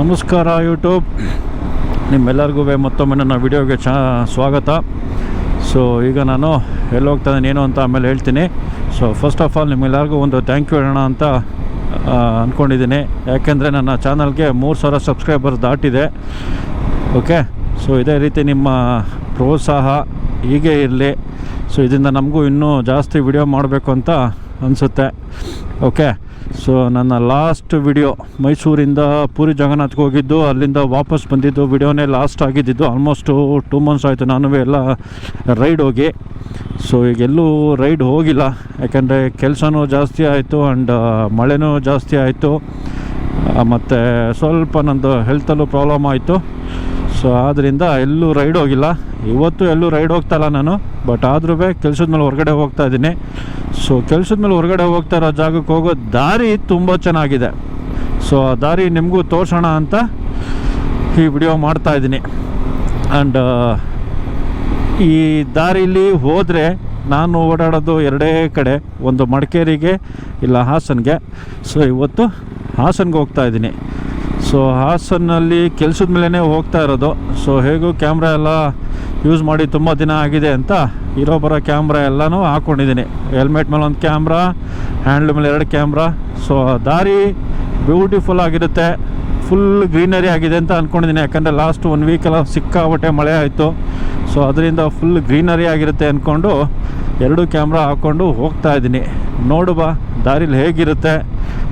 ನಮಸ್ಕಾರ ಯೂಟ್ಯೂಬ್ ನಿಮ್ಮೆಲ್ಲರಿಗೂ ಮತ್ತೊಮ್ಮೆ ನನ್ನ ವಿಡಿಯೋಗೆ ಚಾ ಸ್ವಾಗತ. ಸೊ ಈಗ ನಾನು ಎಲ್ಲಿ ಹೋಗ್ತಾ ಇದ್ದೀನಿ, ಏನು ಅಂತ ಆಮೇಲೆ ಹೇಳ್ತೀನಿ. ಸೊ ಫಸ್ಟ್ ಆಫ್ ಆಲ್ ನಿಮ್ಮೆಲ್ಲರಿಗೂ ಒಂದು ಥ್ಯಾಂಕ್ ಯು ಹೇಳೋಣ ಅಂತ ಅಂದ್ಕೊಂಡಿದ್ದೀನಿ ಯಾಕೆಂದರೆ ನನ್ನ ಚಾನಲ್ಗೆ ಮೂರು ಸಾವಿರ ಸಬ್ಸ್ಕ್ರೈಬರ್ಸ್ ದಾಟಿದೆ. ಓಕೆ ಸೊ ಇದೇ ರೀತಿ ನಿಮ್ಮ ಪ್ರೋತ್ಸಾಹ ಹೀಗೆ ಇರಲಿ. ಸೊ ಇದರಿಂದ ನಮಗೂ ಇನ್ನೂ ಜಾಸ್ತಿ ವಿಡಿಯೋ ಮಾಡಬೇಕು ಅಂತ ಅನಿಸುತ್ತೆ. ಓಕೆ ಸೊ ನನ್ನ ಲಾಸ್ಟ್ ವಿಡಿಯೋ ಮೈಸೂರಿಂದ ಪೂರಿ ಜಗನ್ನಾಥ್ಗೆ ಹೋಗಿದ್ದು, ಅಲ್ಲಿಂದ ವಾಪಸ್ ಬಂದಿದ್ದು ವಿಡಿಯೋನೇ ಲಾಸ್ಟ್ ಆಗಿದ್ದಿದ್ದು ಆಲ್ಮೋಸ್ಟು ಟೂ ಮಂತ್ಸ್ ಆಯಿತು ನಾನು ಎಲ್ಲ ರೈಡ್ ಹೋಗಿ. ಸೊ ಈಗ ಎಲ್ಲೂ ರೈಡ್ ಹೋಗಿಲ್ಲ, ಯಾಕೆಂದರೆ ಕೆಲಸನೂ ಜಾಸ್ತಿ ಆಯಿತು ಆ್ಯಂಡ್ ಮಳೆನೂ ಜಾಸ್ತಿ ಆಯಿತು. ಮತ್ತು ಸ್ವಲ್ಪ ನಂದು ಹೆಲ್ತಲ್ಲೂ ಪ್ರಾಬ್ಲಮ್ ಆಯಿತು. ಸೊ ಆದ್ದರಿಂದ ಎಲ್ಲೂ ರೈಡ್ ಹೋಗಿಲ್ಲ. ಇವತ್ತು ಎಲ್ಲೂ ರೈಡ್ ಹೋಗ್ತಾಯಿಲ್ಲ ನಾನು. ಬಟ್ ಆದ್ರೂ ಕೆಲಸದ ಮೇಲೆ ಹೊರಗಡೆ ಹೋಗ್ತಾ ಇದ್ದೀನಿ. ಸೊ ಕೆಲಸದ ಮೇಲೆ ಹೊರಗಡೆ ಹೋಗ್ತಾ ಇರೋ ಜಾಗಕ್ಕೆ ಹೋಗೋ ದಾರಿ ತುಂಬ ಚೆನ್ನಾಗಿದೆ. ಸೊ ಆ ದಾರಿ ನಿಮಗೂ ತೋರಿಸೋಣ ಅಂತ ಈ ವಿಡಿಯೋ ಮಾಡ್ತಾ ಇದ್ದೀನಿ. ಆ್ಯಂಡ್ ಈ ದಾರಿಲಿ ಹೋದರೆ ನಾನು ಓಡಾಡೋದು ಎರಡೇ ಕಡೆ. ಒಂದು ಮಡಿಕೇರಿಗೆ, ಇಲ್ಲ ಹಾಸನ್ಗೆ. ಸೊ ಇವತ್ತು ಹಾಸನ್ಗೆ ಹೋಗ್ತಾ ಇದ್ದೀನಿ. ಸೊ ಹಾಸನಲ್ಲಿ ಕೆಲಸದ ಮೇಲೇ ಹೋಗ್ತಾ ಇರೋದು. ಸೊ ಹೇಗೂ ಕ್ಯಾಮ್ರಾ ಎಲ್ಲ ಯೂಸ್ ಮಾಡಿ ತುಂಬ ದಿನ ಆಗಿದೆ ಅಂತ ಇರೋ ಬರೋ ಕ್ಯಾಮ್ರಾ ಎಲ್ಲನೂ ಹಾಕ್ಕೊಂಡಿದ್ದೀನಿ ಹೆಲ್ಮೆಟ್ ಮೇಲೆ ಒಂದು ಕ್ಯಾಮ್ರಾ ಹ್ಯಾಂಡ್ಲ್ ಮೇಲೆ ಎರಡು ಕ್ಯಾಮ್ರಾ ಸೊ ದಾರಿ ಬ್ಯೂಟಿಫುಲ್ ಆಗಿರುತ್ತೆ. ಫುಲ್ ಗ್ರೀನರಿ ಆಗಿದೆ ಅಂತ ಅಂದ್ಕೊಂಡಿದ್ದೀನಿ ಯಾಕಂದರೆ ಲಾಸ್ಟ್ ಒನ್ ವೀಕೆಲ್ಲ ಸಿಕ್ಕಾಪಟ್ಟೆ ಮಳೆ ಆಯಿತು. ಸೊ ಅದರಿಂದ ಫುಲ್ ಗ್ರೀನರಿ ಆಗಿರುತ್ತೆ ಅಂದ್ಕೊಂಡು ಎರಡು ಕ್ಯಾಮ್ರಾ ಹಾಕ್ಕೊಂಡು ಹೋಗ್ತಾ ಇದ್ದೀನಿ. ನೋಡು ಬಾ ದಾರಿಲಿ ಹೇಗಿರುತ್ತೆ.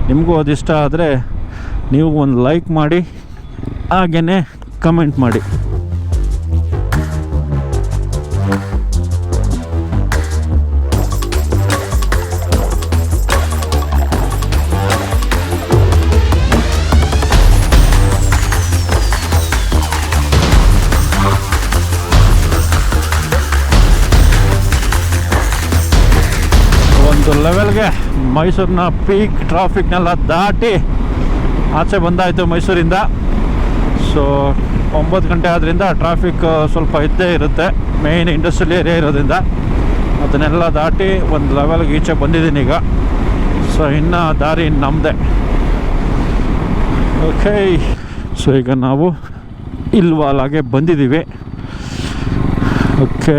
ನಿಮಗೂ ಅದಿಷ್ಟ ಆದರೆ ನೀವು ಒಂದು ಲೈಕ್ ಮಾಡಿ ಹಾಗೇ ಕಮೆಂಟ್ ಮಾಡಿ. ಒಂದು ಲೆವೆಲ್ಗೆ ಮೈಸೂರಿನ ಪೀಕ್ ಟ್ರಾಫಿಕ್ನೆಲ್ಲ ದಾಟಿ ಆಚೆ ಬಂದಾಯಿತು ಮೈಸೂರಿಂದ. ಸೊ ಒಂಬತ್ತು ಗಂಟೆ ಆದ್ದರಿಂದ ಟ್ರಾಫಿಕ್ ಸ್ವಲ್ಪ ಇದ್ದೇ ಇರುತ್ತೆ. ಮೇಯ್ನ್ ಇಂಡಸ್ಟ್ರಿಯಲ್ ಏರಿಯಾ ಇರೋದ್ರಿಂದ. ಅದನ್ನೆಲ್ಲ ದಾಟಿ ಒಂದು ಲೆವೆಲ್ಗೆ ಈಚೆ ಬಂದಿದ್ದೀನಿ ಈಗ. ಸೊ ಇನ್ನು ದಾರಿ ನಮ್ಮದೇ ಓಕೆ ಸೊ ಈಗ ನಾವು ಇಲ್ವಾಲಾಗೆ ಬಂದಿದ್ದೀವಿ. ಓಕೆ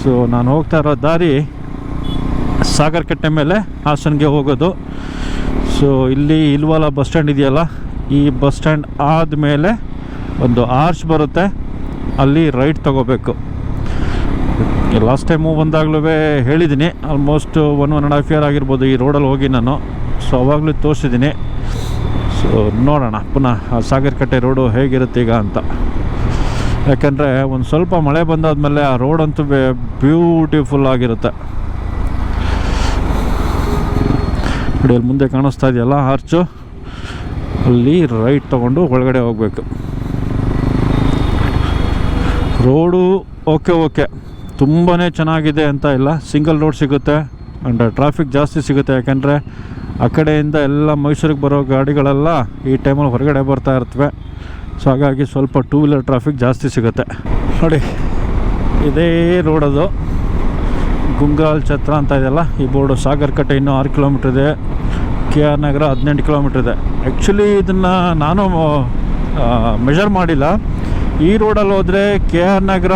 ಸೊ ನಾನು ಹೋಗ್ತಾ ಇರೋ ದಾರಿ ಸಾಗರಕಟ್ಟೆ ಮೇಲೆ ಹಾಸನ್ಗೆ ಹೋಗೋದು. ಸೊ ಇಲ್ಲಿ ಇಲ್ವಾಲ ಬಸ್ ಸ್ಟ್ಯಾಂಡ್ ಇದೆಯಲ್ಲ? ಈ ಬಸ್ ಸ್ಟ್ಯಾಂಡ್ ಆದಮೇಲೆ ಒಂದು ಆರ್ಚ್ ಬರುತ್ತೆ. ಅಲ್ಲಿ ರೈಟ್ ತಗೋಬೇಕು. ಲಾಸ್ಟ್ ಟೈಮು ಬಂದಾಗಲೂ ಹೇಳಿದ್ದೀನಿ almost one one and half year ಆಗಿರ್ಬೋದು ಈ ರೋಡಲ್ಲಿ ಹೋಗಿ ನಾನು. ಸೊ ಅವಾಗಲೂ ತೋರಿಸಿದ್ದೀನಿ ಸೊ ನೋಡೋಣ. ಪುನಃ ಸಾಗರಕಟ್ಟೆ ರೋಡು ಹೇಗಿರುತ್ತೆ ಈಗ ಅಂತ. ಯಾಕೆಂದರೆ ಒಂದು ಸ್ವಲ್ಪ ಮಳೆ ಬಂದಾದ್ಮೇಲೆ ಆ ರೋಡಂತೂ ಬ್ಯೂಟಿಫುಲ್ ಆಗಿರುತ್ತೆ. ನೋಡಿ ಅಲ್ಲಿ ಮುಂದೆ ಕಾಣಿಸ್ತಾ ಇದೆಯಲ್ಲ ಆರ್ಚು ಅಲ್ಲಿ ರೈಟ್ ತೊಗೊಂಡು ಒಳಗಡೆ ಹೋಗಬೇಕು. ರೋಡು ಓಕೆ ಓಕೆ ತುಂಬಾ ಚೆನ್ನಾಗಿದೆ ಅಂತ ಇಲ್ಲ. ಸಿಂಗಲ್ ರೋಡ್ ಸಿಗುತ್ತೆ. ಆ್ಯಂಡ್ ಟ್ರಾಫಿಕ್ ಜಾಸ್ತಿ ಸಿಗುತ್ತೆ. ಯಾಕೆಂದರೆ ಆ ಕಡೆಯಿಂದ ಎಲ್ಲ ಮೈಸೂರಿಗೆ ಬರೋ ಗಾಡಿಗಳೆಲ್ಲ ಈ ಟೈಮಲ್ಲಿ ಹೊರಗಡೆ ಬರ್ತಾ ಇರ್ತವೆ. ಸೊ ಹಾಗಾಗಿ ಸ್ವಲ್ಪ ಟೂ ವೀಲರ್ ಟ್ರಾಫಿಕ್ ಜಾಸ್ತಿ ಸಿಗುತ್ತೆ. ನೋಡಿ, ಇದೇ ರೋಡದು ಗುಂಗಾಲ್ ಛತ್ರ ಅಂತ ಇದೆಯಲ್ಲ, ಈ ಬೋರ್ಡು ಸಾಗರಕಟ್ಟೆ ಇನ್ನೂ ಆರು ಕಿಲೋಮೀಟ್ರ್ ಇದೆ. ಕೆ ಆರ್ ನಗರ ಹದಿನೆಂಟು ಕಿಲೋಮೀಟ್ರ್ ಇದೆ. ಆ್ಯಕ್ಚುಲಿ ಇದನ್ನು ನಾನು ಮೆಷರ್ ಮಾಡಿಲ್ಲ. ಈ ರೋಡಲ್ಲಿ ಹೋದರೆ ಕೆ ಆರ್ ನಗರ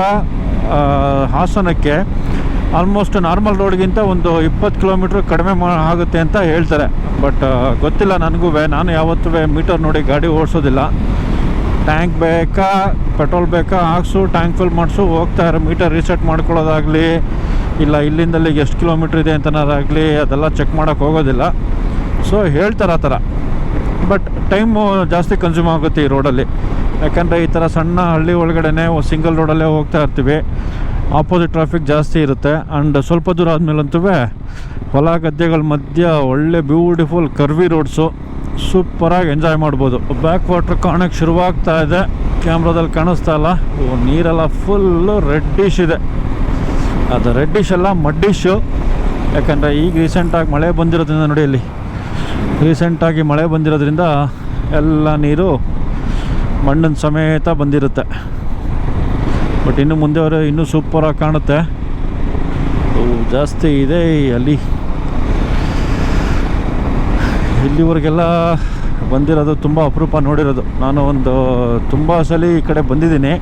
ಹಾಸನಕ್ಕೆ ಆಲ್ಮೋಸ್ಟ್ ನಾರ್ಮಲ್ ರೋಡ್ಗಿಂತ ಒಂದು ಇಪ್ಪತ್ತು ಕಿಲೋಮೀಟ್ರ್ ಕಡಿಮೆ ಆಗುತ್ತೆ ಅಂತ ಹೇಳ್ತಾರೆ. ಬಟ್ ಗೊತ್ತಿಲ್ಲ ನನಗೂ ನಾನು ಯಾವತ್ತೂ ಮೀಟರ್ ನೋಡಿ ಗಾಡಿ ಓಡಿಸೋದಿಲ್ಲ. ಟ್ಯಾಂಕ್ ಬೇಕಾ ಪೆಟ್ರೋಲ್ ಬೇಕಾ, ಹಾಕ್ಸು ಟ್ಯಾಂಕ್ ಫುಲ್ ಮಾಡಿಸು, ಹೋಗ್ತಾ ಇರೋ ಮೀಟರ್ ರೀಸೆಟ್ ಮಾಡ್ಕೊಳ್ಳೋದಾಗಲಿ, ಇಲ್ಲ ಇಲ್ಲಿಂದಲ್ಲಿ ಎಷ್ಟು ಕಿಲೋಮೀಟ್ರ್ ಇದೆ ಅಂತನಾರಾಗಲಿ, ಅದೆಲ್ಲ ಚೆಕ್ ಮಾಡೋಕ್ಕೆ ಹೋಗೋದಿಲ್ಲ. ಸೊ ಹೇಳ್ತಾರೆ ಆ ಥರ. ಬಟ್ ಟೈಮು ಜಾಸ್ತಿ ಕನ್ಸ್ಯೂಮ್ ಆಗುತ್ತೆ ಈ ರೋಡಲ್ಲಿ ಯಾಕಂದರೆ ಈ ಥರ ಸಣ್ಣ ಹಳ್ಳಿ ಒಳಗಡೆ ಸಿಂಗಲ್ ರೋಡಲ್ಲೇ ಹೋಗ್ತಾ ಇರ್ತೀವಿ. ಆಪೋಸಿಟ್ ಟ್ರಾಫಿಕ್ ಜಾಸ್ತಿ ಇರುತ್ತೆ. ಆ್ಯಂಡ್ ಸ್ವಲ್ಪ ದೂರ ಆದಮೇಲಂತೂ ಹೊಲ ಗದ್ದೆಗಳ ಮಧ್ಯ ಒಳ್ಳೆ ಬ್ಯೂಟಿಫುಲ್ ಕರ್ವಿ ರೋಡ್ಸು ಸೂಪರಾಗಿ ಎಂಜಾಯ್ ಮಾಡ್ಬೋದು. ಬ್ಯಾಕ್ ವಾಟ್ರ್ ಕಾಣೋಕ್ಕೆ ಶುರುವಾಗ್ತಾ ಇದೆ. ಕ್ಯಾಮ್ರಾದಲ್ಲಿ ಕಾಣಿಸ್ತಾ ಇಲ್ಲ. ನೀರೆಲ್ಲ ಫುಲ್ಲು ರೆಡ್ಡಿಶ್ ಇದೆ. ಅದು ರೆಡ್ಡಿಶ್ ಅಲ್ಲ ಮಡ್ಡಿಶು ಯಾಕಂದರೆ ಈಗ ರೀಸೆಂಟಾಗಿ ಮಳೆ ಬಂದಿರೋದ್ರಿಂದ ನೋಡಿ ಇಲ್ಲಿ. ರೀಸೆಂಟಾಗಿ ಮಳೆ ಬಂದಿರೋದ್ರಿಂದ ಎಲ್ಲ ನೀರು ಮಣ್ಣಿನ ಸಮೇತ ಬಂದಿರುತ್ತೆ. ಬಟ್ ಇನ್ನು ಮುಂದೆ ಅವರು ಇನ್ನೂ ಸೂಪರಾಗಿ ಕಾಣುತ್ತೆ. ಜಾಸ್ತಿ ಇದೆ ಅಲ್ಲಿ. ಇಲ್ಲಿವರೆಗೆಲ್ಲ ಬಂದಿರೋದು ತುಂಬ ಅಪರೂಪ ನೋಡಿರೋದು. ನಾನು ಒಂದು ತುಂಬ ಸಲ ಈ ಕಡೆ ಬಂದಿದ್ದೀನಿ.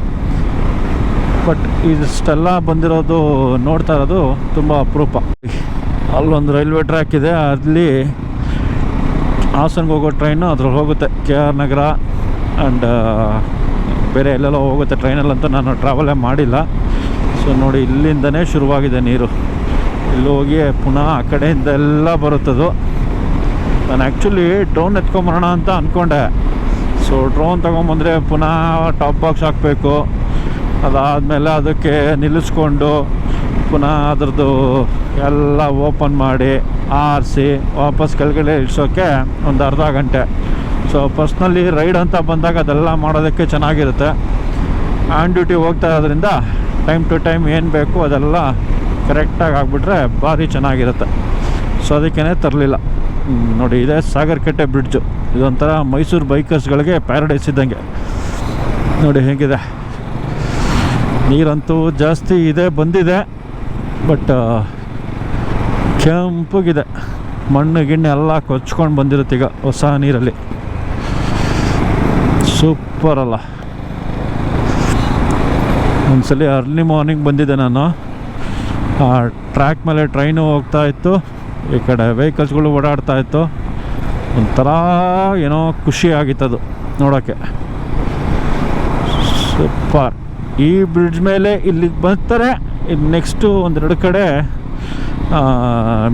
ಬಟ್ ಇದಿಷ್ಟೆಲ್ಲ ಬಂದಿರೋದು ನೋಡ್ತಾ ಇರೋದು ತುಂಬ ಅಪರೂಪ. ಅಲ್ಲೊಂದು ರೈಲ್ವೆ ಟ್ರ್ಯಾಕ್ ಇದೆ. ಅಲ್ಲಿ ಹಾಸನ್ಗೆ ಹೋಗೋ ಟ್ರೈನು ಅದ್ರಲ್ಲಿ ಹೋಗುತ್ತೆ. ಕೆ ಆರ್ ನಗರ ಆ್ಯಂಡ್ ಬೇರೆ ಎಲ್ಲೆಲ್ಲೋ ಹೋಗುತ್ತೆ ಟ್ರೈನಲ್ಲಂತೂ ನಾನು ಟ್ರಾವೆಲೇ ಮಾಡಿಲ್ಲ. ಸೊ ನೋಡಿ, ಇಲ್ಲಿಂದನೇ ಶುರುವಾಗಿದೆ ನೀರು. ಇಲ್ಲಿ ಹೋಗಿ ಪುನಃ ಆ ಕಡೆಯಿಂದ ಎಲ್ಲ ಬರುತ್ತದು. ನಾನು ಆ್ಯಕ್ಚುಲಿ ಡ್ರೋನ್ ಎತ್ಕೊಂಬರೋಣ ಅಂತ ಅಂದ್ಕೊಂಡೆ ಸೊ ಡ್ರೋನ್ ತೊಗೊಂಬಂದರೆ ಪುನಃ ಟಾಪ್ ಬಾಕ್ಸ್ ಹಾಕಬೇಕು. ಅದಾದಮೇಲೆ ಅದಕ್ಕೆ ನಿಲ್ಲಿಸ್ಕೊಂಡು ಪುನಃ ಅದ್ರದ್ದು ಎಲ್ಲ ಓಪನ್ ಮಾಡಿ ಆರಿಸಿ ವಾಪಸ್ ಕೆಳಗಡೆ ಇಳಿಸೋಕ್ಕೆ ಒಂದು ಅರ್ಧ ಗಂಟೆ. ಸೊ ಪರ್ಸ್ನಲಿ ರೈಡ್ ಅಂತ ಬಂದಾಗ ಅದೆಲ್ಲ ಮಾಡೋದಕ್ಕೆ ಚೆನ್ನಾಗಿರುತ್ತೆ. ಆನ್ ಡ್ಯೂಟಿ ಹೋಗ್ತಾ ಇರೋದ್ರಿಂದ ಟೈಮ್ ಟು ಟೈಮ್ ಏನು ಬೇಕು ಅದೆಲ್ಲ ಕರೆಕ್ಟಾಗಿ ಆಗಿಬಿಟ್ರೆ ಭಾರಿ ಚೆನ್ನಾಗಿರುತ್ತೆ. ಸೊ ಅದಕ್ಕೇ ತರಲಿಲ್ಲ. ನೋಡಿ ಇದೇ ಸಾಗರಕಟ್ಟೆ ಬ್ರಿಡ್ಜು ಇದೊಂಥರ ಮೈಸೂರು ಬೈಕರ್ಸ್ಗಳಿಗೆ ಪ್ಯಾರಡೈಸ್ ಇದ್ದಂಗೆ. ನೋಡಿ ಹೇಗಿದೆ. ನೀರಂತೂ ಜಾಸ್ತಿ ಇದೆ, ಬಂದಿದೆ. ಬಟ್ ಕೆಂಪಗಿದೆ. ಮಣ್ಣು, ಗಿಣ್ಣೆ ಎಲ್ಲ ಕೊಚ್ಕೊಂಡು ಬಂದಿರುತ್ತೆ ಈಗ ಹೊಸ ನೀರಲ್ಲಿ. ಸೂಪರ್ ಅಲ್ಲ. ಒಂದ್ಸಲಿ ಅರ್ಲಿ ಮಾರ್ನಿಂಗ್ ಬಂದಿದ್ದೆ ನಾನು. ಆ ಟ್ರ್ಯಾಕ್ ಮೇಲೆ ಟ್ರೈನು ಹೋಗ್ತಾ ಇತ್ತು. ಈ ಕಡೆ ವೆಹಿಕಲ್ಸ್ಗಳು ಓಡಾಡ್ತಾ ಇತ್ತು. ಒಂಥರ ಏನೋ ಖುಷಿ ಆಗಿತ್ತದು ನೋಡೋಕ್ಕೆ ಸೂಪರ್ ಈ ಬ್ರಿಡ್ಜ್ ಮೇಲೆ ಇಲ್ಲಿಗೆ ಬರ್ತಾರೆ. ಇಲ್ಲಿ ನೆಕ್ಸ್ಟು ಒಂದೆರಡು ಕಡೆ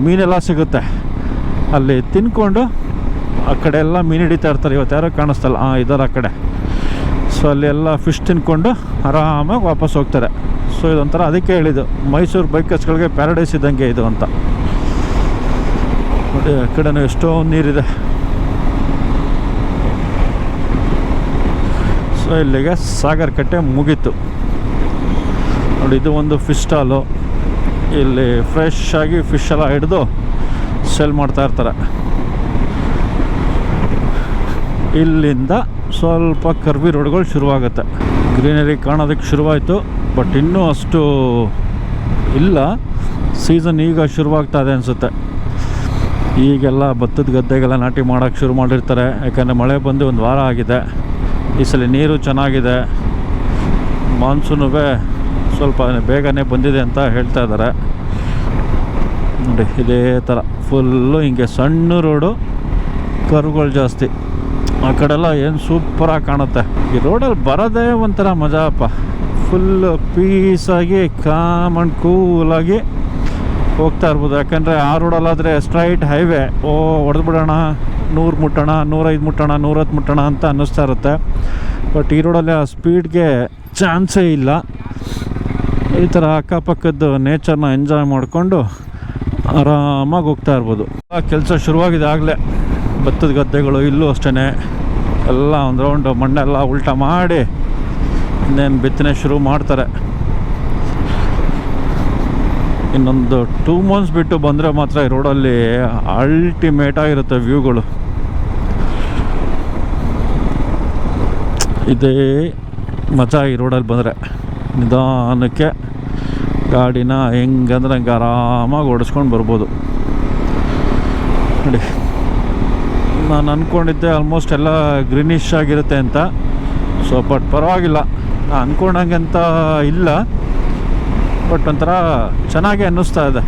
ಮೀನೆಲ್ಲ ಸಿಗುತ್ತೆ. ಅಲ್ಲಿ ತಿನ್ಕೊಂಡು ಆ ಕಡೆ ಎಲ್ಲ ಮೀನು ಹಿಡಿತಾ ಇರ್ತಾರೆ. ಇವತ್ತು ಯಾರೋ ಕಾಣಿಸ್ತಲ್ಲ ಹಾಂ ಇದ್ದಾರೆ ಆ ಕಡೆ. ಸೊ ಅಲ್ಲಿ ಎಲ್ಲ ಫಿಶ್ ತಿನ್ಕೊಂಡು ಆರಾಮಾಗಿ ವಾಪಸ್ ಹೋಗ್ತಾರೆ. ಸೊ ಇದೊಂಥರ ಅದಕ್ಕೆ ಹೇಳಿದ್ದು. ಮೈಸೂರು ಬೈಕರ್ಸ್ಗಳಿಗೆ ಪ್ಯಾರಡೈಸ್ ಇದ್ದಂಗೆ ಇದು ಅಂತ. ನೋಡಿ, ಆ ಕಡೆನೂ ಎಷ್ಟೋ ನೀರಿದೆ. ಸೊ ಇಲ್ಲಿಗೆ ಸಾಗರ್ ಕಟ್ಟೆ ಮುಗೀತು. ನೋಡಿ, ಇದು ಒಂದು ಫಿಶ್ ಸ್ಟಾಲು ಇಲ್ಲಿ ಫ್ರೆಶ್ ಆಗಿ ಫಿಶ್ ಎಲ್ಲ ಹಿಡಿದು ಸೆಲ್ ಮಾಡ್ತಾ ಇರ್ತಾರೆ. ಇಲ್ಲಿಂದ ಸ್ವಲ್ಪ ಕರ್ಬಿ ರೋಡ್ಗಳು ಶುರುವಾಗುತ್ತೆ. ಗ್ರೀನರಿ ಕಾಣೋದಕ್ಕೆ ಶುರುವಾಯಿತು ಬಟ್ ಇನ್ನೂ ಅಷ್ಟು ಇಲ್ಲ. ಸೀಸನ್ ಈಗ ಶುರುವಾಗ್ತಾ ಇದೆ ಅನಿಸುತ್ತೆ. ಈಗೆಲ್ಲ ಭತ್ತದ ಗದ್ದೆಗೆಲ್ಲ ನಾಟಿ ಮಾಡೋಕ್ಕೆ ಶುರು ಮಾಡಿರ್ತಾರೆ. ಯಾಕಂದರೆ ಮಳೆ ಬಂದು ಒಂದು ವಾರ ಆಗಿದೆ. ಈ ಸಲ ನೀರು ಚೆನ್ನಾಗಿದೆ. ಮಾನ್ಸೂನು ಸ್ವಲ್ಪ ಬೇಗನೆ ಬಂದಿದೆ ಅಂತ ಹೇಳ್ತಾ ಇದ್ದಾರೆ. ನೋಡಿ, ಇದೇ ಥರ ಫುಲ್ಲು ಹಿಂಗೆ ಸಣ್ಣ ರೋಡು ಕರುಗಳು ಜಾಸ್ತಿ. ಆ ಕಡೆಲ್ಲ ಏನು ಸೂಪರಾಗಿ ಕಾಣುತ್ತೆ. ಈ ರೋಡಲ್ಲಿ ಬರೋದೇ ಒಂಥರ ಮಜಾಪ್ಪ ಫುಲ್ ಪೀಸಾಗಿ ಕಾಮ್ ಆ್ಯಂಡ್ ಕೂಲಾಗಿ ಹೋಗ್ತಾ ಇರ್ಬೋದು. ಯಾಕಂದರೆ ಆ ರೋಡಲ್ಲಾದರೆ ಸ್ಟ್ರೈಟ್ ಹೈವೇ ಓ ಹೊಡೆದ್ಬಿಡೋಣ ನೂರು ಮುಟ್ಟೋಣ, ನೂರೈದು ಮುಟ್ಟೋಣ ನೂರತ್ತು ಮುಟ್ಟೋಣ ಅಂತ ಅನ್ನಿಸ್ತಾ ಇರುತ್ತೆ. ಬಟ್ ಈ ರೋಡಲ್ಲಿ ಆ ಸ್ಪೀಡ್ಗೆ ಚಾನ್ಸೇ ಇಲ್ಲ. ಈ ಥರ ಅಕ್ಕಪಕ್ಕದ ನೇಚರ್ನ ಎಂಜಾಯ್ ಮಾಡಿಕೊಂಡು ಆರಾಮಾಗಿ ಹೋಗ್ತಾ ಇರ್ಬೋದು. ಕೆಲಸ ಶುರುವಾಗಿದೆ ಆಗಲೇ. ಭತ್ತದ ಗದ್ದೆಗಳು ಇಲ್ಲೂ ಅಷ್ಟೇ ಎಲ್ಲ ಒಂದು ರೌಂಡ್ ಮಣ್ಣೆಲ್ಲ ಉಲ್ಟ ಮಾಡಿ ಇನ್ನೇನು ಬಿತ್ತನೆ ಶುರು ಮಾಡ್ತಾರೆ. ಇನ್ನೊಂದು ಟೂ ಮಂತ್ಸ್ ಬಿಟ್ಟು ಬಂದರೆ ಮಾತ್ರ ಈ ರೋಡಲ್ಲಿ ಅಲ್ಟಿಮೇಟ್ ಆಗಿರುತ್ತೆ ವ್ಯೂಗಳು ಇದೇ ಮಜಾ ಈ ರೋಡಲ್ಲಿ ಬಂದರೆ. ನಿಧಾನಕ್ಕೆ ಗಾಡಿನ ಹೆಂಗಂದ್ರೆ ಹಂಗೆ ಆರಾಮಾಗಿ ಓಡಿಸ್ಕೊಂಡು ಬರ್ಬೋದು. ನೋಡಿ, ನಾನು ಅಂದ್ಕೊಂಡಿದ್ದೆ ಆಲ್ಮೋಸ್ಟ್ ಎಲ್ಲ ಗ್ರೀನಿಶ್ ಆಗಿರುತ್ತೆ ಅಂತ. ಸೊ ಬಟ್ ಪರವಾಗಿಲ್ಲ. ಅಂದ್ಕೊಂಡಂಗೆ ಅಂತ ಇಲ್ಲ. ಬಟ್ ಒಂಥರ ಚೆನ್ನಾಗಿ ಅನ್ನಿಸ್ತಾ ಇದೆ.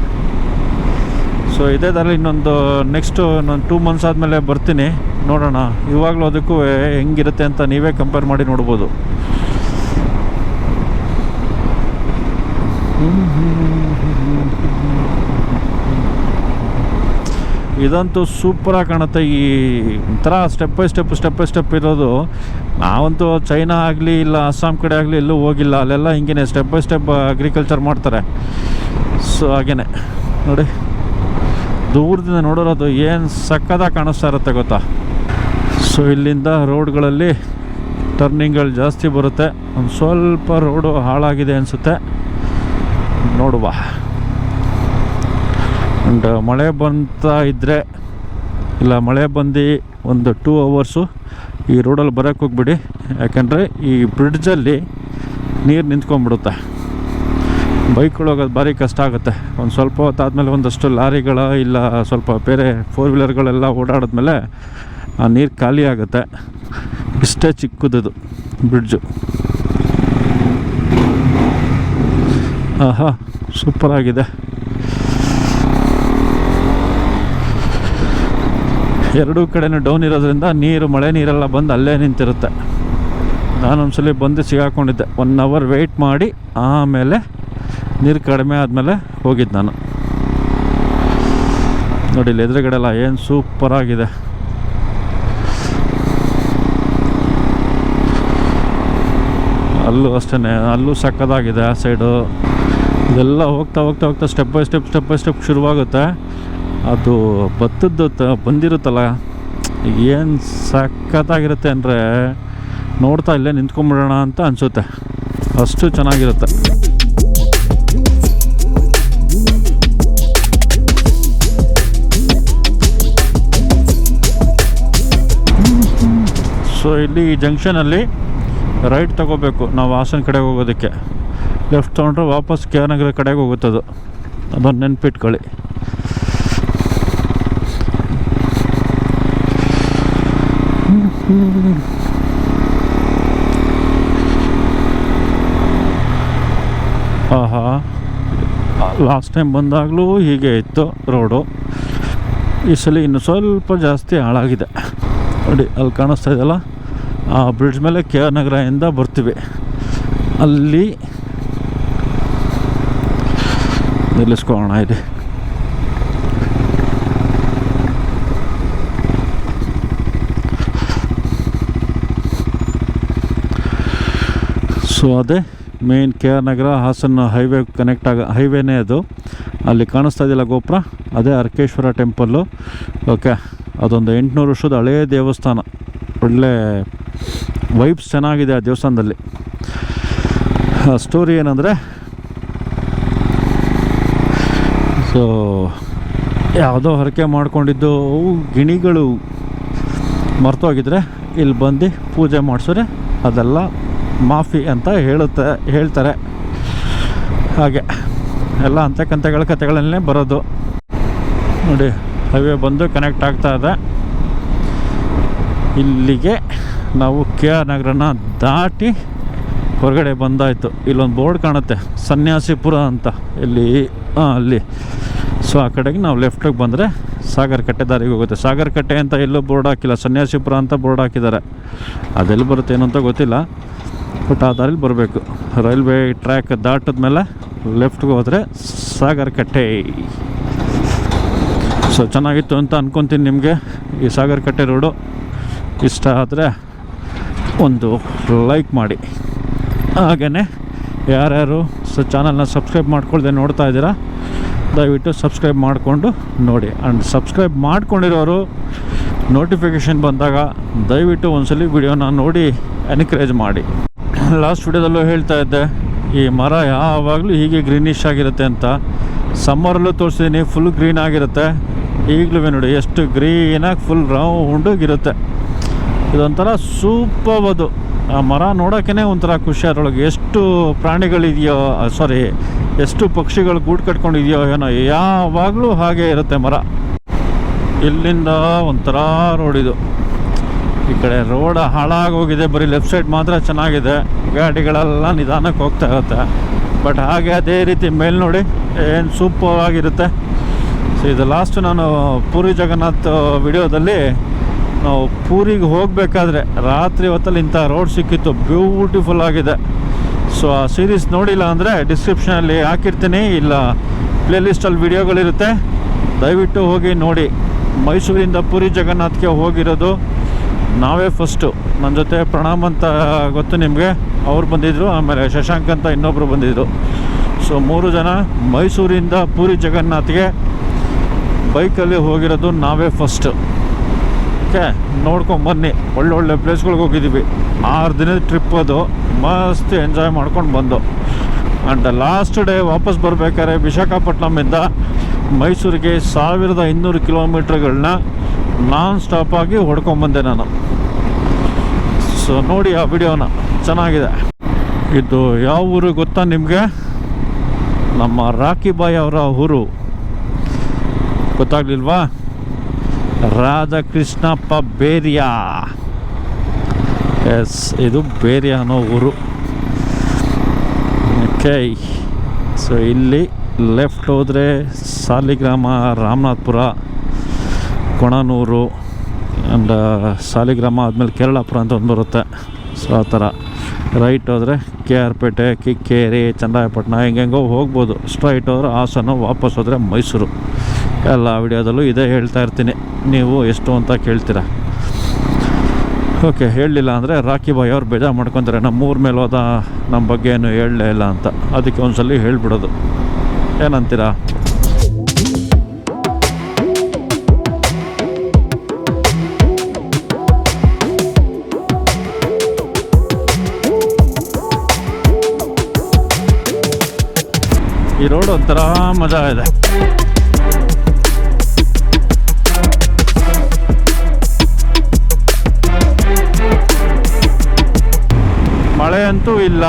ಸೊ ಇದೇ ಥರ ಇನ್ನೊಂದು ನೆಕ್ಸ್ಟು ಇನ್ನೊಂದು ಟೂ ಮಂತ್ಸ್ ಆದಮೇಲೆ ಬರ್ತೀನಿ. ನೋಡೋಣ. ಇವಾಗಲೂ ಅದಕ್ಕೂ ಹೆಂಗಿರುತ್ತೆ ಅಂತ ನೀವೇ ಕಂಪೇರ್ ಮಾಡಿ ನೋಡ್ಬೋದು. ಇದಂತೂ ಸೂಪರಾಗಿ ಕಾಣುತ್ತೆ. ಈ ಒಂಥರ step by step step by step ಇರೋದು. ನಾವಂತೂ ಚೈನಾ ಆಗಲಿ, ಇಲ್ಲ ಅಸ್ಸಾಂ ಕಡೆ ಆಗಲಿ ಎಲ್ಲೂ ಹೋಗಿಲ್ಲ. ಅಲ್ಲೆಲ್ಲ ಹಿಂಗೇ ಸ್ಟೆಪ್ ಬೈ ಸ್ಟೆಪ್ ಅಗ್ರಿಕಲ್ಚರ್ ಮಾಡ್ತಾರೆ. ಸೊ ಹಾಗೇನೆ. ನೋಡಿ. ದೂರದಿಂದ ನೋಡಿರೋದು ಏನು ಸಕ್ಕದಾಗಿ ಕಾಣಿಸ್ತಾ ಇರುತ್ತೆ ಗೊತ್ತಾ? ಸೊ ಇಲ್ಲಿಂದ ರೋಡ್ಗಳಲ್ಲಿ ಟರ್ನಿಂಗ್ಗಳು ಜಾಸ್ತಿ ಬರುತ್ತೆ. ಒಂದು ಸ್ವಲ್ಪ ರೋಡು ಹಾಳಾಗಿದೆ ಅನಿಸುತ್ತೆ. ನೋಡುವ. ಆ್ಯಂಡ್ ಮಳೆ ಬಂತಾ ಇದ್ದರೆ ಇಲ್ಲ ಮಳೆ ಬಂದು ಒಂದು ಟೂ ಅವರ್ಸು ಈ ರೋಡಲ್ಲಿ ಬರೋಕ್ಕೆ ಹೋಗ್ಬಿಡಿ. ಯಾಕೆಂದರೆ ಈ ಬ್ರಿಡ್ಜಲ್ಲಿ ನೀರು ನಿಂತ್ಕೊಂಡ್ಬಿಡುತ್ತೆ. ಬೈಕ್ಗಳು ಹೋಗೋದು ಭಾರಿ ಕಷ್ಟ ಆಗುತ್ತೆ. ಒಂದು ಸ್ವಲ್ಪ ಹೊತ್ತಾದಮೇಲೆ ಒಂದಷ್ಟು ಲಾರಿಗಳ ಇಲ್ಲ ಸ್ವಲ್ಪ ಬೇರೆ ಫೋರ್ ವೀಲರ್ಗಳೆಲ್ಲ ಓಡಾಡಿದ್ಮೇಲೆ ಆ ನೀರು ಖಾಲಿ ಆಗುತ್ತೆ. ಇಷ್ಟೇ ಚಿಕ್ಕದದು ಬ್ರಿಡ್ಜು ಆಹಾ ಸೂಪರಾಗಿದೆ ಎರಡೂ ಕಡೆನೂ ಡೌನ್ ಇರೋದ್ರಿಂದ ನೀರು, ಮಳೆ ನೀರೆಲ್ಲ ಬಂದು ಅಲ್ಲೇ ನಿಂತಿರುತ್ತೆ. ನಾನೊಂದ್ಸಲಿ ಬಂದು ಸಿಗಾಕೊಂಡಿದ್ದೆ. ಒನ್ ಅವರ್ ವೆಯ್ಟ್ ಮಾಡಿ ಆಮೇಲೆ ನೀರು ಕಡಿಮೆ ಆದಮೇಲೆ ಹೋಗಿದ್ದು ನಾನು. ನೋಡಿ, ಇಲ್ಲಿ ಎದುರುಗಡೆ ಎಲ್ಲ ಏನು ಸೂಪರಾಗಿದೆ ಅಲ್ಲೂ ಅಷ್ಟೇ ಅಲ್ಲೂ ಸಕ್ಕದಾಗಿದೆ ಆ ಸೈಡು ಇದೆಲ್ಲ ಹೋಗ್ತಾ ಹೋಗ್ತಾ ಹೋಗ್ತಾ step by step step by step ಶುರುವಾಗುತ್ತೆ. ಅದು ಭತ್ತದ್ದು ತ ಬಂದಿರುತ್ತಲ್ಲ, ಏನು ಸಖತ್ತಾಗಿರುತ್ತೆ ಅಂದರೆ ನೋಡ್ತಾ ಇಲ್ಲೇ ನಿಂತ್ಕೊಂಬಿಡೋಣ ಅಂತ ಅನಿಸುತ್ತೆ. ಅಷ್ಟು ಚೆನ್ನಾಗಿರುತ್ತೆ. ಸೊ ಇಲ್ಲಿ ಈ ಜಂಕ್ಷನಲ್ಲಿ ರೈಟ್ ತಗೋಬೇಕು, ನಾವು ಹಾಸನ ಕಡೆಗೆ ಹೋಗೋದಕ್ಕೆ. ಲೆಫ್ಟ್ ತೊಗೊಂಡ್ರೆ ವಾಪಸ್ ಕೆ ಆರ್ ನಗರ ಕಡೆಗೆ ಹೋಗುತ್ತದು. ಅದನ್ನು ನೆನ್ಪಿಟ್ಕೊಳ್ಳಿ. ಆಹಾ. ಲಾಸ್ಟ್ ಟೈಮ್ ಬಂದಾಗಲೂ ಹೀಗೆ ಇತ್ತು ರೋಡು ಈ ಸಲ ಇನ್ನು ಸ್ವಲ್ಪ ಜಾಸ್ತಿ ಹಾಳಾಗಿದೆ. ನೋಡಿ, ಅಲ್ಲಿ ಕಾಣಿಸ್ತಾ ಇದೆಯಲ್ಲ? ಆ ಬ್ರಿಡ್ಜ್ ಮೇಲೆ ಕೆ ಆರ್ ನಗರದಿಂದ ಬರ್ತೀವಿ. ಅಲ್ಲಿ ನಿಲ್ಲಿಸ್ಕೋಣ ಇಲ್ಲಿ. ಸೊ ಅದೇ main K R Nagar Hassan highway connect ಆಗ ಹೈವೇನೇ ಅದು. ಅಲ್ಲಿ ಕಾಣಿಸ್ತಾ ಇದೆಯಲ್ಲ ಗೋಪುರ? ಅದೇ ಅರ್ಕೇಶ್ವರ ಟೆಂಪಲ್ಲು. ಓಕೆ, ಅದೊಂದು ಎಂಟುನೂರು ವರ್ಷದ ಹಳೆಯ ದೇವಸ್ಥಾನ. ಒಳ್ಳೆ ವೈಬ್ಸ್ ಚೆನ್ನಾಗಿದೆ ಆ ದೇವಸ್ಥಾನದಲ್ಲಿ. ಸ್ಟೋರಿ ಏನಂದರೆ ಸೊ ಯಾವುದೋ ಹರಕೆ ಮಾಡ್ಕೊಂಡಿದ್ದು ಗಿಣಿಗಳು ಮರ್ತೋಗಿದ್ರೆ, ಇಲ್ಲಿ ಬಂದು ಪೂಜೆ ಮಾಡಿಸಿದ್ರೆ ಅದೆಲ್ಲ ಮಾಫಿ ಅಂತ ಹೇಳುತ್ತೆ, ಹೇಳ್ತಾರೆ. ಹಾಗೆ ಎಲ್ಲ ಅಂತಕ್ಕಂಥಗಳ ಕಥೆಗಳನ್ನೇ ಬರೋದು. ನೋಡಿ, ಹೈವೇ ಬಂದು ಕನೆಕ್ಟ್ ಆಗ್ತಾ ಇದೆ. ಇಲ್ಲಿಗೆ ನಾವು ಕೆ ಆರ್ ನಗರನ ದಾಟಿ ಹೊರಗಡೆ ಬಂದಾಯಿತು. ಇಲ್ಲೊಂದು ಬೋರ್ಡ್ ಕಾಣುತ್ತೆ, ಸನ್ಯಾಸಿಪುರ ಅಂತ. ಇಲ್ಲಿ ಹಾಂ ಅಲ್ಲಿ. ಸೊ ಆ ಕಡೆಗೆ ನಾವು ಲೆಫ್ಟಿಗೆ ಬಂದರೆ ಸಾಗರ್ ಕಟ್ಟೆ ದಾರಿಗೆ ಹೋಗುತ್ತೆ. ಸಾಗರ್ ಕಟ್ಟೆ ಅಂತ ಎಲ್ಲೂ ಬೋರ್ಡ್ ಹಾಕಿಲ್ಲ, ಸನ್ಯಾಸಿಪುರ ಅಂತ ಬೋರ್ಡ್ ಹಾಕಿದ್ದಾರೆ. ಅದೆಲ್ಲಿ ಬರುತ್ತೆ ಏನು ಅಂತ ಗೊತ್ತಿಲ್ಲ. ಬಟ್ ಆ ದಾರಿಲಿ ಬರಬೇಕು. ರೈಲ್ವೆ ಟ್ರ್ಯಾಕ್ ದಾಟಿದ ಮೇಲೆ ಲೆಫ್ಟ್ಗೆ ಹೋದರೆ ಸಾಗರ್ ಕಟ್ಟೆ. ಸೊ ಚೆನ್ನಾಗಿತ್ತು ಅಂತ ಅಂದ್ಕೊತೀನಿ ನಿಮಗೆ. ಈ ಸಾಗರ್ ಕಟ್ಟೆ ರೋಡು ಇಷ್ಟ ಆದರೆ ಒಂದು ಲೈಕ್ ಮಾಡಿ. ಹಾಗೆಯೇ ಯಾರ್ಯಾರು ಸೊ ಚಾನಲ್ನ ಸಬ್ಸ್ಕ್ರೈಬ್ ಮಾಡ್ಕೊಳ್ದೆ ನೋಡ್ತಾ ಇದ್ದೀರಾ, ದಯವಿಟ್ಟು ಸಬ್ಸ್ಕ್ರೈಬ್ ಮಾಡಿಕೊಂಡು ನೋಡಿ. ಆ್ಯಂಡ್ ಸಬ್ಸ್ಕ್ರೈಬ್ ಮಾಡ್ಕೊಂಡಿರೋರು ನೋಟಿಫಿಕೇಷನ್ ಬಂದಾಗ ದಯವಿಟ್ಟು ಒಂದ್ಸಲಿ ವಿಡಿಯೋನ ನೋಡಿ, ಎನ್ಕರೇಜ್ ಮಾಡಿ. ಲಾಸ್ಟ್ ವಿಡಿಯೋದಲ್ಲೂ ಹೇಳ್ತಾ ಇದ್ದೆ, ಈ ಮರ ಯಾವಾಗಲೂ ಹೀಗೆ ಗ್ರೀನಿಶ್ ಆಗಿರುತ್ತೆ ಅಂತ. ಸಮ್ಮರಲ್ಲೂ ತೋರಿಸಿದ್ದೀನಿ ಫುಲ್ ಗ್ರೀನ್ ಆಗಿರುತ್ತೆ. ಈಗಲೂ ನೋಡಿ, ಎಷ್ಟು ಗ್ರೀನಾಗಿ ಫುಲ್ ರೌಂಡಾಗಿರುತ್ತೆ ಇದೊಂಥರ ಸೂಪರ್ ಅದು ಆ ಮರ ನೋಡೋಕ್ಕೇ ಒಂಥರ ಖುಷಿ ಅದರೊಳಗೆ. ಎಷ್ಟು ಪ್ರಾಣಿಗಳಿದೆಯೋ ಸಾರಿ ಎಷ್ಟು ಪಕ್ಷಿಗಳು ಗೂಡು ಕಟ್ಕೊಂಡಿದೆಯೋ ಏನೋ, ಯಾವಾಗಲೂ ಹಾಗೆ ಇರುತ್ತೆ ಮರ. ಇಲ್ಲಿಂದ ಒಂಥರ ರೋಡ್ ಇದು. ಈ ಕಡೆ ರೋಡ್ ಹಾಳಾಗೋಗಿದೆ ಬರೀ ಲೆಫ್ಟ್ ಸೈಡ್ ಮಾತ್ರ ಚೆನ್ನಾಗಿದೆ. ಗಾಡಿಗಳೆಲ್ಲ ನಿಧಾನಕ್ಕೆ ಹೋಗ್ತಾ ಇರುತ್ತೆ. ಬಟ್ ಹಾಗೆ ಅದೇ ರೀತಿ ಮೇಲ್ ನೋಡಿ, ಏನು ಸೂಪರ್ ಆಗಿರುತ್ತೆ ಸೊ ಇದು ಲಾಸ್ಟ್ ನಾನು ಪೂರಿ ಜಗನ್ನಾಥ್ ವಿಡಿಯೋದಲ್ಲಿ ನಾವು ಪೂರಿಗೆ ಹೋಗಬೇಕಾದ್ರೆ ರಾತ್ರಿ ಹೊತ್ತಲ್ಲಿ ಇಂಥ ರೋಡ್ ಸಿಕ್ಕಿತ್ತು ಬ್ಯೂಟಿಫುಲ್ ಆಗಿದೆ. ಸೊ ಆ ಸೀರೀಸ್ ನೋಡಿಲ್ಲ ಅಂದರೆ ಡಿಸ್ಕ್ರಿಪ್ಷನಲ್ಲಿ ಹಾಕಿರ್ತೀನಿ. ಇಲ್ಲ ಪ್ಲೇಲಿಸ್ಟಲ್ಲಿ ವಿಡಿಯೋಗಳಿರುತ್ತೆ. ದಯವಿಟ್ಟು ಹೋಗಿ ನೋಡಿ. ಮೈಸೂರಿಂದ ಪುರಿ ಜಗನ್ನಾಥ್ಗೆ ಹೋಗಿರೋದು. ನಾವೇ ಫಸ್ಟು ನನ್ನ ಜೊತೆ ಪ್ರಣಾಮ್ ಅಂತ ಗೊತ್ತು ನಿಮಗೆ? ಅವ್ರು ಬಂದಿದ್ದರು ಆಮೇಲೆ ಶಶಾಂಕ್ ಅಂತ ಇನ್ನೊಬ್ಬರು ಬಂದಿದ್ದರು ಸೊ ಮೂರು ಜನ ಮೈಸೂರಿಂದ ಪೂರಿ ಜಗನ್ನಾಥ್ಗೆ ಬೈಕಲ್ಲಿ ಹೋಗಿರೋದು ನಾವೇ ಫಸ್ಟು ಓಕೆ? ನೋಡ್ಕೊಂಬನ್ನಿ ಒಳ್ಳೊಳ್ಳೆ ಪ್ಲೇಸ್ಗಳಿಗೆ ಹೋಗಿದ್ದೀವಿ. ಆರು ದಿನದ ಟ್ರಿಪ್ ಅದು. ಮಸ್ತ್ ಎಂಜಾಯ್ ಮಾಡ್ಕೊಂಡು ಬಂದು. ಆ್ಯಂಡ್ ಲಾಸ್ಟ್ ಡೇ ವಾಪಸ್ ಬರಬೇಕಾದ್ರೆ ವಿಶಾಖಪಟ್ಟಣಮಿಂದ ಮೈಸೂರಿಗೆ ಸಾವಿರದ ಇನ್ನೂರು ಕಿಲೋಮೀಟ್ರ್ಗಳನ್ನ ನಾನ್ ಸ್ಟಾಪಾಗಿ ಹೊಡ್ಕೊಂಬಂದೆ ನಾನು. ಸೊ ನೋಡಿ ಆ ವಿಡಿಯೋನ ಚೆನ್ನಾಗಿದೆ. ಇದು ಯಾವ ಊರು ಗೊತ್ತಾ ನಿಮಗೆ? ನಮ್ಮ ರಾಕಿ ಬಾಯ್ ಅವರ ಊರು. ಗೊತ್ತಾಗ್ಲಿಲ್ವಾ? ರಾಧಾಕೃಷ್ಣಪ್ಪ ಬೇರಿಯಾ ಎಸ್, ಇದು ಬೇರಿಯಾ ಅನ್ನೋ ಊರು. ಓಕೆ, ಸೊ ಇಲ್ಲಿ ಲೆಫ್ಟ್ ಹೋದರೆ ಸಾಲಿಗ್ರಾಮ, ರಾಮನಾಥ್ಪುರ, ಕೊಣನೂರು ಆ್ಯಂಡ್ ಸಾಲಿಗ್ರಾಮ ಆದಮೇಲೆ ಕೇರಳಾಪುರ ಅಂತ ಒಂದು ಬರುತ್ತೆ. ಸೊ ಆ ಥರ. ರೈಟ್ ಹೋದರೆ ಕೆ ಆರ್ ಪೇಟೆ ಕಿಕ್ಕೇರಿ ಚನ್ನರಾಯಪಟ್ಟಣ ಹೆಂಗೆಂಗೋ ಹೋಗ್ಬೋದು. ಸ್ಟ್ರೈಟ್ ಹೋದರೆ ಹಾಸನ, ವಾಪಸ್ ಹೋದರೆ ಮೈಸೂರು. ಎಲ್ಲ ವಿಡಿಯೋದಲ್ಲೂ ಇದೇ ಹೇಳ್ತಾ ಇರ್ತೀನಿ. ನೀವು ಎಷ್ಟು ಅಂತ ಕೇಳ್ತೀರಾ. ಓಕೆ ಹೇಳಲಿಲ್ಲ ಅಂದರೆ ರಾಕಿ ಬಾಯ್ ಅವ್ರು ಬೇಜಾರು ಮಾಡ್ಕೊತಾರೆ. ನಮ್ಮ ಊರ ಮೇಲೆ ಹೋದ ನಮ್ಮ ಬಗ್ಗೆ ಏನು ಹೇಳಲೇ ಇಲ್ಲ ಅಂತ. ಅದಕ್ಕೆ ಒಂದ್ಸಲಿ ಹೇಳ್ಬಿಡೋದು. ಏನಂತೀರಾ? ಈ ರೋಡ್ ಒಂಥರ ಮಜಾ ಇದೆ. ಮಳೆ ಅಂತೂ ಇಲ್ಲ.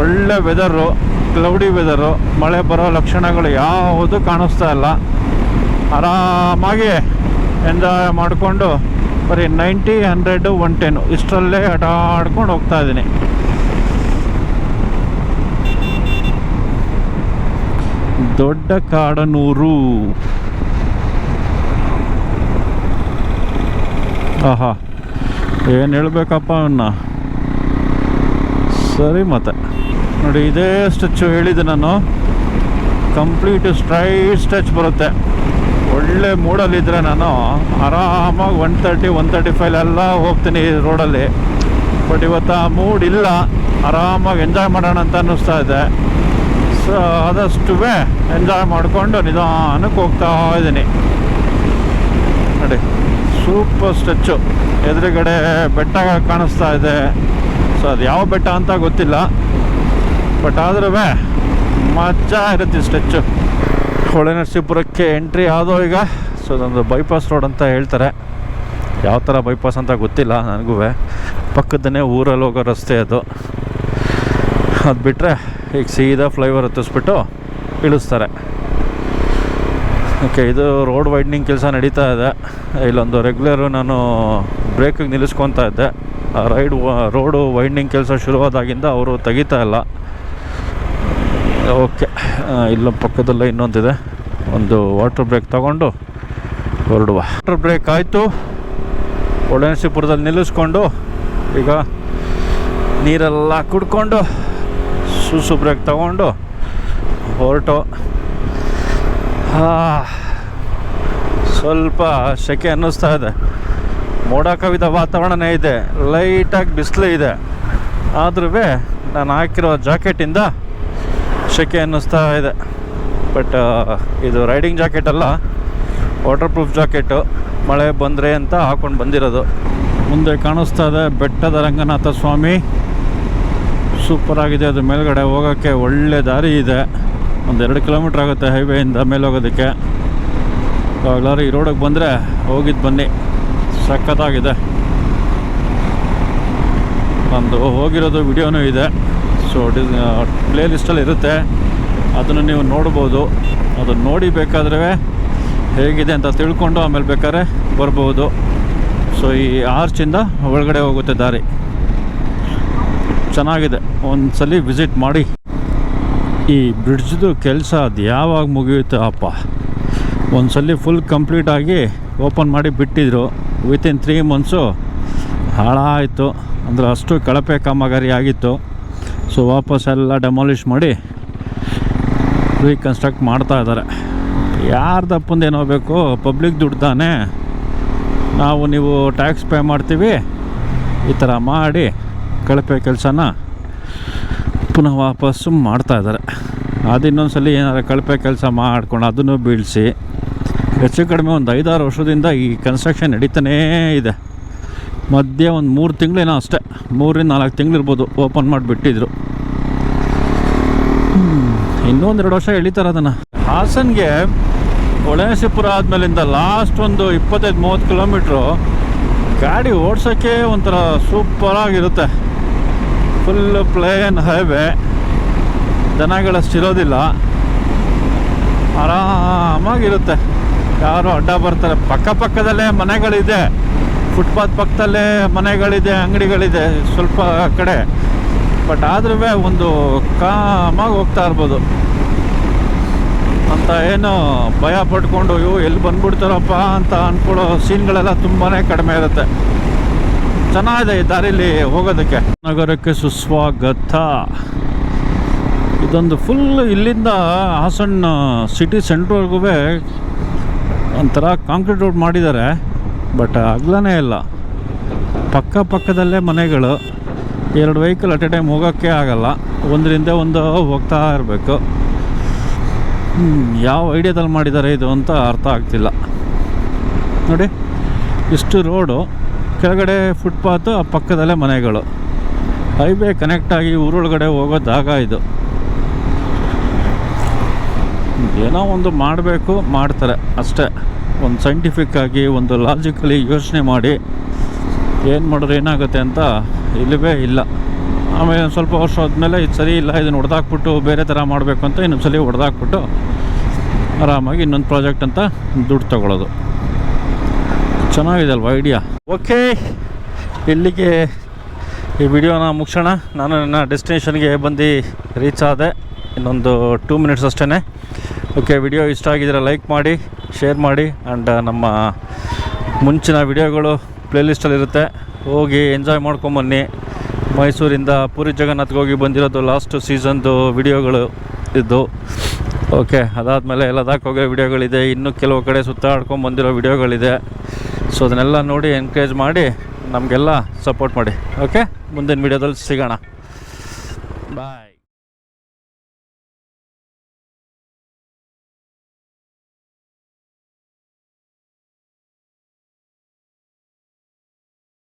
ಒಳ್ಳೆ ವೆದರು ಕ್ಲೌಡಿ ವೆದರು ಮಳೆ ಬರೋ ಲಕ್ಷಣಗಳು ಯಾವುದು ಕಾಣಿಸ್ತಾ ಇಲ್ಲ. ಆರಾಮಾಗಿ ಎಂಜಾಯ್ ಮಾಡಿಕೊಂಡು ಬರೀ ನೈಂಟಿ ಹಂಡ್ರೆಡು ಒನ್ ಟೆನ್ನು ಇಷ್ಟರಲ್ಲೇ ಆಟಾಡ್ಕೊಂಡು ಹೋಗ್ತಾ ಇದ್ದೀನಿ. ದೊಡ್ಡ ಕಾಡನೂರು. ಆಹಾ, ಏನು ಹೇಳಬೇಕಪ್ಪ ಅವನ್ನ ಸರಿ ಮತ್ತೆ. ನೋಡಿ, ಇದೇ ಸ್ಟೆಚ್ಚು ಹೇಳಿದೆ ನಾನು. ಕಂಪ್ಲೀಟ್ ಸ್ಟ್ರೈಟ್ ಸ್ಟೆಚ್ ಬರುತ್ತೆ. ಒಳ್ಳೆ ಮೂಡಲ್ಲಿದ್ದರೆ ನಾನು ಆರಾಮಾಗಿ one thirty one thirty five ಎಲ್ಲ ಹೋಗ್ತೀನಿ ರೋಡಲ್ಲಿ. ಬಟ್ ಇವತ್ತು ಆ ಮೂಡ್ ಇಲ್ಲ. ಆರಾಮಾಗಿ ಎಂಜಾಯ್ ಮಾಡೋಣ ಅಂತ ಅನ್ನಿಸ್ತಾ ಇದೆ. ಸೊ, ಆದಷ್ಟು ಎಂಜಾಯ್ ಮಾಡಿಕೊಂಡು ನಿಧಾನಕ್ಕೆ ಹೋಗ್ತಾ ಇದ್ದೀನಿ. ನೋಡಿ ಸೂಪರ್ ಸ್ಟೆಚ್ಚು ಎದುರುಗಡೆ ಬೆಟ್ಟ ಕಾಣಿಸ್ತಾ ಇದೆ. ಸೊ ಅದು ಯಾವ ಬೆಟ್ಟ ಅಂತ ಗೊತ್ತಿಲ್ಲ. ಬಟ್ ಆದ್ರೂ ಮಜಾ ಇರುತ್ತೆ ಸ್ಟೆಚ್ಚು ಹೊಳೆನರಸೀಪುರಕ್ಕೆ ಎಂಟ್ರಿ ಆದೋ ಈಗ. ಸೊ ಅದೊಂದು ಬೈಪಾಸ್ ರೋಡ್ ಅಂತ ಹೇಳ್ತಾರೆ. ಯಾವ ಥರ ಬೈಪಾಸ್ ಅಂತ ಗೊತ್ತಿಲ್ಲ ನನಗೂ ಪಕ್ಕದನೇ ಊರಲ್ಲಿ ಹೋಗೋ ರಸ್ತೆ ಅದು. ಅದು ಬಿಟ್ಟರೆ ಈಗ ಸೀದಾ ಫ್ಲೈಓವರ್ ಹತ್ತಿಸ್ಬಿಟ್ಟು ಇಳಿಸ್ತಾರೆ. ಓಕೆ ಇದು ರೋಡ್ ವೈಡ್ನಿಂಗ್ ಕೆಲಸ ನಡೀತಾ ಇದೆ. ಇಲ್ಲೊಂದು ರೆಗ್ಯುಲರು ನಾನು ಬ್ರೇಕಿಗೆ ನಿಲ್ಲಿಸ್ಕೊತಾ ಇದ್ದೆ. ಆ ರೈಡ್ ರೋಡು ವೈಡ್ನಿಂಗ್ ಕೆಲಸ ಶುರುವಾದಾಗಿಂದ ಅವರು ತೆಗಿತಾ ಇಲ್ಲ. ಓಕೆ ಇಲ್ಲ ಪಕ್ಕದಲ್ಲೇ ಇನ್ನೊಂದಿದೆ. ಒಂದು ವಾಟರ್ ಬ್ರೇಕ್ ತಗೊಂಡು ಹೊರಡುವ. ವಾಟರ್ ಬ್ರೇಕ್ ಆಯಿತು. ಒಳನರಸೀಪುರದಲ್ಲಿ ನಿಲ್ಲಿಸ್ಕೊಂಡು ಈಗ ನೀರೆಲ್ಲ ಕುಡ್ಕೊಂಡು ಸೂಸು ಬ್ರೇಕ್ ತಗೊಂಡು ಹೊರಟು ಸ್ವಲ್ಪ ಸೆಕೆ ಅನ್ನಿಸ್ತಾ ಇದೆ. ಮೋಡ ಕವಿದ ವಾತಾವರಣನೇ ಇದೆ. ಲೈಟಾಗಿ ಬಿಸಿಲು ಇದೆ. ಆದ್ರೂ ನಾನು ಹಾಕಿರೋ ಜಾಕೆಟಿಂದ ಸೆಕೆ ಅನ್ನಿಸ್ತಾ ಇದೆ. ಬಟ್ ಇದು ರೈಡಿಂಗ್ ಜಾಕೆಟ್ ಅಲ್ಲ. Waterproof jacket. ಮಳೆ ಬಂದರೆ ಅಂತ ಹಾಕೊಂಡು ಬಂದಿರೋದು. ಮುಂದೆ ಕಾಣಿಸ್ತಾ ಇದೆ ಬೆಟ್ಟದ ರಂಗನಾಥ ಸ್ವಾಮಿ. ಸೂಪರ್ ಆಗಿದೆ. ಅದು ಮೇಲ್ಗಡೆ ಹೋಗೋಕ್ಕೆ ಒಳ್ಳೆ ದಾರಿ ಇದೆ. ಒಂದು ಎರಡು ಕಿಲೋಮೀಟ್ರ್ ಆಗುತ್ತೆ ಹೈವೇಯಿಂದ ಮೇಲೆ ಹೋಗೋದಕ್ಕೆ ಎಲ್ಲರೂ ಈ ರೋಡಿಗೆ ಬಂದರೆ ಹೋಗಿದ್ದು ಬನ್ನಿ. ಸಖತ್ತಾಗಿದೆ. ಒಂದು ಹೋಗಿರೋದು ವಿಡಿಯೋನೂ ಇದೆ. ಸೊ ಡಿಸ್ ಪ್ಲೇ ಲಿಸ್ಟಲ್ಲಿ ಇರುತ್ತೆ. ಅದನ್ನು ನೀವು ನೋಡ್ಬೋದು. ಅದನ್ನು ನೋಡಿ ಬೇಕಾದ್ರೆ ಹೇಗಿದೆ ಅಂತ ತಿಳ್ಕೊಂಡು ಆಮೇಲೆ ಬೇಕಾದ್ರೆ ಬರ್ಬೋದು. ಸೊ ಈ ಆರ್ಚಿಂದ ಒಳಗಡೆ ಹೋಗುತ್ತೆ ದಾರಿ. ಚೆನ್ನಾಗಿದೆ. ಒಂದು ಸಲ ವಿಸಿಟ್ ಮಾಡಿ. ಈ ಬ್ರಿಡ್ಜ್ದು ಕೆಲಸ ಅದು ಯಾವಾಗ ಮುಗಿಯುತ್ತೆ ಅಪ್ಪ. ಒಂದು ಸಲ ಫುಲ್ ಕಂಪ್ಲೀಟ್ ಆಗಿ ಓಪನ್ ಮಾಡಿ ಬಿಟ್ಟಿದ್ರು. ವಿತಿನ್ ತ್ರೀ ಮಂತ್ಸು ಹಾಳಾಯಿತು. ಅಂದರೆ ಅಷ್ಟು ಕಳಪೆ ಕಾಮಗಾರಿ ಆಗಿತ್ತು. ಸೊ ವಾಪಸ್ ಎಲ್ಲ ಡೆಮಾಲಿಷ್ ಮಾಡಿ ರೀಕನ್ಸ್ಟ್ರಕ್ಟ್ ಮಾಡ್ತಾ ಇದ್ದಾರೆ. ಯಾರ್ದಪ್ಪಂದು ಏನೋ ಬೇಕು? ಪಬ್ಲಿಕ್ ದುಡ್ಡು ತಾನೇ. ನಾವು ನೀವು ಟ್ಯಾಕ್ಸ್ ಪೇ ಮಾಡ್ತೀವಿ. ಈ ಥರ ಮಾಡಿ ಕಳಪೆ ಕೆಲಸನ ಪುನಃ ವಾಪಸ್ಸು ಮಾಡ್ತಾ ಇದ್ದಾರೆ. ಅದು ಇನ್ನೊಂದು ಸಲ ಏನಾರು ಕಳಪೆ ಕೆಲಸ ಮಾಡ್ಕೊಂಡು ಅದನ್ನು ಬೀಳಿಸಿ ಹೆಚ್ಚು ಕಡಿಮೆ ಒಂದು ಐದಾರು ವರ್ಷದಿಂದ ಈ ಕನ್ಸ್ಟ್ರಕ್ಷನ್ ನಡೀತಾನೇ ಇದೆ. ಮಧ್ಯೆ ಒಂದು ಮೂರು ತಿಂಗಳೇನೋ ಅಷ್ಟೇ ಮೂರಿಂದ ನಾಲ್ಕು ತಿಂಗಳಿರ್ಬೋದು ಓಪನ್ ಮಾಡಿಬಿಟ್ಟಿದ್ರು. ಇನ್ನೊಂದೆರಡು ವರ್ಷ ಎಳಿತಾರೆ ಅದನ್ನು. ಹಾಸನ್ಗೆ ಹೊಳೆಸಿಪುರ ಆದಮೇಲಿಂದ ಲಾಸ್ಟ್ ಒಂದು ಇಪ್ಪತ್ತೈದು, ಮೂವತ್ತು ಕಿಲೋಮೀಟ್ರು ಗಾಡಿ ಓಡ್ಸೋಕ್ಕೆ ಒಂಥರ ಸೂಪರಾಗಿರುತ್ತೆ ಫುಲ್ ಪ್ಲೇನ್ ಹೈವೇ ಜನಗಳಷ್ಟಿರೋದಿಲ್ಲ ಆರಾಮಾಗಿರುತ್ತೆ. ಯಾರು ಅಡ್ಡ ಬರ್ತಾರೆ. ಪಕ್ಕ ಪಕ್ಕದಲ್ಲೇ ಮನೆಗಳಿದೆ. ಫುಟ್ಪಾತ್ ಪಕ್ಕದಲ್ಲೇ ಮನೆಗಳಿದೆ, ಅಂಗಡಿಗಳಿದೆ, ಸ್ವಲ್ಪ ಕಡೆ. ಬಟ್ ಆದ್ರೂ ಒಂದು ಕಾಮಾಗಿ ಹೋಗ್ತಾ ಇರ್ಬೋದು. ಅಂತ ಏನು ಭಯ ಪಡ್ಕೊಂಡು ಇವು ಎಲ್ಲಿ ಬಂದ್ಬಿಡ್ತಾರಪ್ಪ? ಅಂತ ಅಂದ್ಕೊಳ್ಳೋ ಸೀನ್ಗಳೆಲ್ಲ ತುಂಬಾ ಕಡಿಮೆ ಇರುತ್ತೆ. ಚೆನ್ನಾಗಿದೆ ಈ ದಾರಿಲಿ ಹೋಗೋದಕ್ಕೆ. ನಗರಕ್ಕೆ ಸುಸ್ವಾಗತ. ಇದೊಂದು ಫುಲ್ ಇಲ್ಲಿಂದ ಹಾಸನ ಸಿಟಿ ಸೆಂಟ್ರ್ವರೆಗೂ ಒಂಥರ ಕಾಂಕ್ರೀಟ್ ರೋಡ್ ಮಾಡಿದ್ದಾರೆ. ಬಟ್ ಅಗ್ಲನೇ ಇಲ್ಲ. ಪಕ್ಕ ಪಕ್ಕದಲ್ಲೇ ಮನೆಗಳು. ಎರಡು ವೆಹಿಕಲ್ ಅಟ್ ಎ ಟೈಮ್ ಹೋಗೋಕ್ಕೆ ಆಗಲ್ಲ. ಒಂದರಿಂದ ಒಂದು ಹೋಗ್ತಾ ಇರಬೇಕು. ಯಾವ ಐಡಿಯಾದಲ್ಲಿ ಮಾಡಿದ್ದಾರೆ ಇದು ಅಂತ ಅರ್ಥ ಆಗ್ತಿಲ್ಲ. ನೋಡಿ, ಇಷ್ಟು ರೋಡು ಕೆಳಗಡೆ ಫುಟ್ಪಾತ್ ಆ ಪಕ್ಕದಲ್ಲೇ ಮನೆಗಳು. ಹೈವೇ ಕನೆಕ್ಟ್ ಆಗಿ ಊರೊಳಗಡೆ ಹೋಗೋ ಜಾಗ ಇದು. ಏನೋ ಒಂದು ಮಾಡಬೇಕು, ಮಾಡ್ತಾರೆ ಅಷ್ಟೇ. ಒಂದು ಸೈಂಟಿಫಿಕ್ ಆಗಿ, ಒಂದು ಲಾಜಿಕಲಿ ಯೋಚನೆ ಮಾಡಿ ಏನು ಮಾಡಿದ್ರೆ ಏನಾಗುತ್ತೆ ಅಂತ ಇಲ್ಲವೇ ಇಲ್ಲ. ಆಮೇಲೆ ಸ್ವಲ್ಪ ವರ್ಷ ಆದಮೇಲೆ ಇದು ಸರಿ ಇಲ್ಲ, ಇದನ್ನು ಹೊಡೆದಾಕ್ಬಿಟ್ಟು ಬೇರೆ ಥರ ಮಾಡಬೇಕು ಅಂತ ಇನ್ನೊಂದು ಸಲ ಹೊಡೆದಾಕ್ಬಿಟ್ಟು ಆರಾಮಾಗಿ ಇನ್ನೊಂದು ಪ್ರಾಜೆಕ್ಟ್ ಅಂತ ದುಡ್ಡು ತಗೊಳ್ಳೋದು. ಚೆನ್ನಾಗಿದೆ ಅಲ್ವಾ ಐಡಿಯಾ ಓಕೆ ಇಲ್ಲಿಗೆ ಈ ವಿಡಿಯೋನ ಮುಗಿಸೋಣ. ನಾನು ನನ್ನ ಡೆಸ್ಟಿನೇಷನ್ಗೆ ಬಂದು ರೀಚ್ ಆದೆ. ಇನ್ನೊಂದು ಟೂ ಮಿನಿಟ್ಸ್ ಅಷ್ಟೇ ಓಕೆ ವಿಡಿಯೋ ಇಷ್ಟ ಆಗಿದ್ರೆ ಲೈಕ್ ಮಾಡಿ ಶೇರ್ ಮಾಡಿ ಆ್ಯಂಡ್ ನಮ್ಮ ಮುಂಚಿನ ವಿಡಿಯೋಗಳು ಪ್ಲೇಲಿಸ್ಟಲ್ಲಿರುತ್ತೆ ಹೋಗಿ ಎಂಜಾಯ್ ಮಾಡ್ಕೊಂಬನ್ನಿ. ಮೈಸೂರಿಂದ ಪುರಿ ಜಗನ್ನಾಥ್ಗೆ ಹೋಗಿ ಬಂದಿರೋದು ಲಾಸ್ಟ್ ಸೀಸನ್ದು ವಿಡಿಯೋಗಳು ಇದ್ದು. ಓಕೆ ಅದಾದಮೇಲೆ ಲದಾಖ್ ಹೋಗೋ ವಿಡಿಯೋಗಳಿದೆ. ಇನ್ನೂ ಕೆಲವು ಕಡೆ ಸುತ್ತಾಡ್ಕೊಂಡು ಬಂದಿರೋ ವಿಡಿಯೋಗಳಿದೆ. ಸೊ ಅದನ್ನೆಲ್ಲ ನೋಡಿ ಎನ್ಕರೇಜ್ ಮಾಡಿ ನಮಗೆಲ್ಲ ಸಪೋರ್ಟ್ ಮಾಡಿ. ಓಕೆ ಮುಂದಿನ ವೀಡಿಯೋದಲ್ಲಿ ಸಿಗೋಣ. ಬಾಯ್